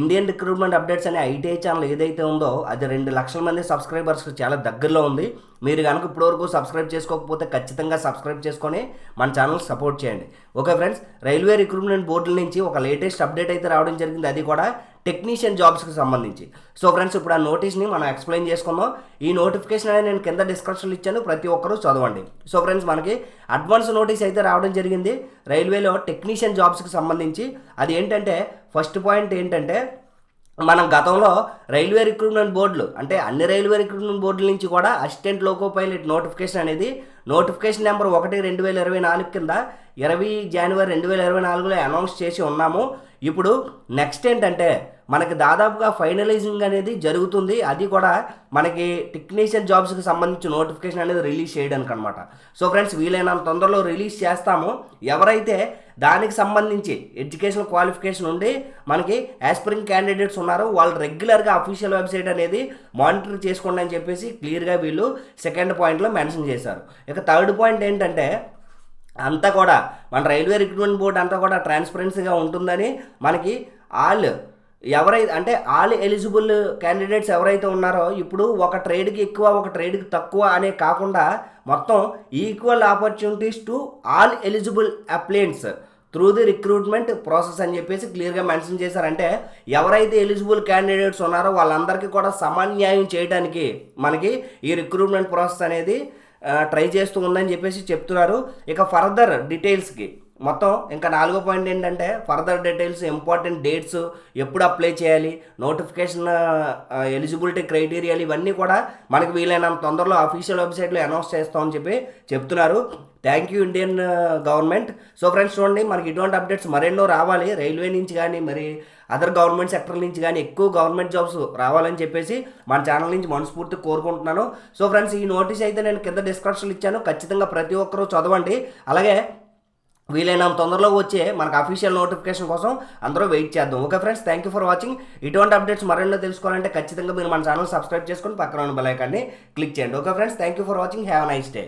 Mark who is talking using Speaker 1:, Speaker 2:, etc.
Speaker 1: Indian recruitment updates అనే ITI channel ఏదైతే ఉందో అది రెండు లక్షల మంది సబ్స్క్రైబర్స్కి చాలా దగ్గరలో ఉంది. మీరు కనుక ఇప్పటివరకు సబ్స్క్రైబ్ చేసుకోకపోతే ఖచ్చితంగా సబ్స్క్రైబ్ చేసుకొని మన ఛానల్ సపోర్ట్ చేయండి. ఓకే ఫ్రెండ్స్ రైల్వే రిక్రూట్మెంట్ బోర్డుల నుంచి ఒక లేటెస్ట్ అప్డేట్ అయితే రావడం జరిగింది. అది కూడా టెక్నీషియన్ జాబ్స్కి సంబంధించి. సో ఫ్రెండ్స్ ఇప్పుడు ఆ నోటీస్ని మనం ఎక్స్ప్లెయిన్ చేసుకుందాం. ఈ నోటిఫికేషన్ అనేది నేను కింద డిస్క్రిప్షన్లో ఇచ్చాను. ప్రతి ఒక్కరూ చదవండి. సో ఫ్రెండ్స్ మనకి అడ్వాన్స్ నోటీస్ అయితే రావడం జరిగింది. రైల్వేలో టెక్నీషియన్ జాబ్స్కి సంబంధించి. అది ఏంటంటే ఫస్ట్ పాయింట్ ఏంటంటే మనం గతంలో రైల్వే రిక్రూట్మెంట్ బోర్డులు అంటే అన్ని రైల్వే రిక్రూట్మెంట్ బోర్డుల నుంచి కూడా అసిస్టెంట్ లోకో పైలట్ నోటిఫికేషన్ అనేది నోటిఫికేషన్ నెంబర్ ఒకటి రెండు వేల ఇరవై నాలుగు కింద ఇరవై జనవరి రెండు వేల ఇరవై నాలుగులో అనౌన్స్ చేసి ఉన్నాము. ఇప్పుడు నెక్స్ట్ ఏంటంటే మనకి దాదాపుగా ఫైనలైజింగ్ అనేది జరుగుతుంది. అది కూడా మనకి టెక్నీషియన్ జాబ్స్కి సంబంధించి నోటిఫికేషన్ అనేది రిలీజ్ చేయడానికి అనమాట సో ఫ్రెండ్స్ వీలైనంత తొందరలో రిలీజ్ చేస్తాము. ఎవరైతే దానికి సంబంధించి ఎడ్యుకేషన్ క్వాలిఫికేషన్ ఉండి మనకి యాస్పిరింగ్ క్యాండిడేట్స్ ఉన్నారో వాళ్ళు రెగ్యులర్గా అఫీషియల్ వెబ్సైట్ అనేది మానిటర్ చేసుకోండి అని చెప్పేసి క్లియర్గా వీళ్ళు సెకండ్ పాయింట్లో మెన్షన్ చేశారు. ఇక థర్డ్ పాయింట్ ఏంటంటే అంతా కూడా మన రైల్వే రిక్రూట్మెంట్ బోర్డు అంతా కూడా ట్రాన్స్పరెన్సీగా ఉంటుందని మనకి ఆల్ ఎవరైతే అంటే ఆల్ ఎలిజిబుల్ క్యాండిడేట్స్ ఎవరైతే ఉన్నారో ఇప్పుడు ఒక ట్రేడ్కి ఎక్కువ ఒక ట్రేడ్కి తక్కువ అనే కాకుండా మొత్తం equal opportunities to all eligible appliances through the recruitment process అని చెప్పేసి క్లియర్గా మెన్షన్ చేశారంటే ఎవరైతే ఎలిజిబుల్ క్యాండిడేట్స్ ఉన్నారో వాళ్ళందరికీ కూడా సమన్యాయం చేయడానికి మనకి ఈ రిక్రూట్మెంట్ ప్రాసెస్ అనేది ట్రై చేస్తూ ఉందని చెప్పేసి చెప్తున్నారు. ఇక ఫర్దర్ డీటెయిల్స్కి. మొత్తం ఇంకా నాలుగో పాయింట్ ఏంటంటే ఫర్దర్ డీటెయిల్స్ ఇంపార్టెంట్ డేట్స్ ఎప్పుడు అప్లై చేయాలి నోటిఫికేషన్ ఎలిజిబిలిటీ క్రైటీరియాలు ఇవన్నీ కూడా మనకు వీలైనంత తొందరలో అఫీషియల్ వెబ్సైట్లో అనౌన్స్ చేస్తామని చెప్పి చెప్తున్నారు. Thank you Indian government so friends చూడండి మనకి ఇటువంటి అప్డేట్స్ మరెన్నో రావాలి. రైల్వే నుంచి కానీ మరి అదర్ గవర్నమెంట్ సెక్టర్ నుంచి కానీ ఎక్కువ గవర్నమెంట్ జాబ్స్ రావాలని చెప్పేసి మన ఛానల్ నుంచి మనస్ఫూర్తి కోరుకుంటున్నాను. సో ఫ్రెండ్స్ ఈ నోటీస్ అయితే నేను కింద డిస్క్రిప్షన్ ఇచ్చాను. ఖచ్చితంగా ప్రతి ఒక్కరూ చదవండి. అలాగే వీలైనంత తొందరలో వచ్చే మనకు అఫీషియల్ నోటిఫికేషన్ కోసం అందరూ వెయిట్ చేద్దాం. Okay friends thank you for watching ఇటువంటి అప్డేట్స్ మరెన్నో తెలుసుకోవాలంటే ఖచ్చితంగా మీరు మన ఛానల్ సబ్స్క్రైబ్ చేసుకొని పక్కన ఉన్న బెల్ ఐకాన్ని క్లిక్ చేయండి. Okay friends thank you for watching have nice day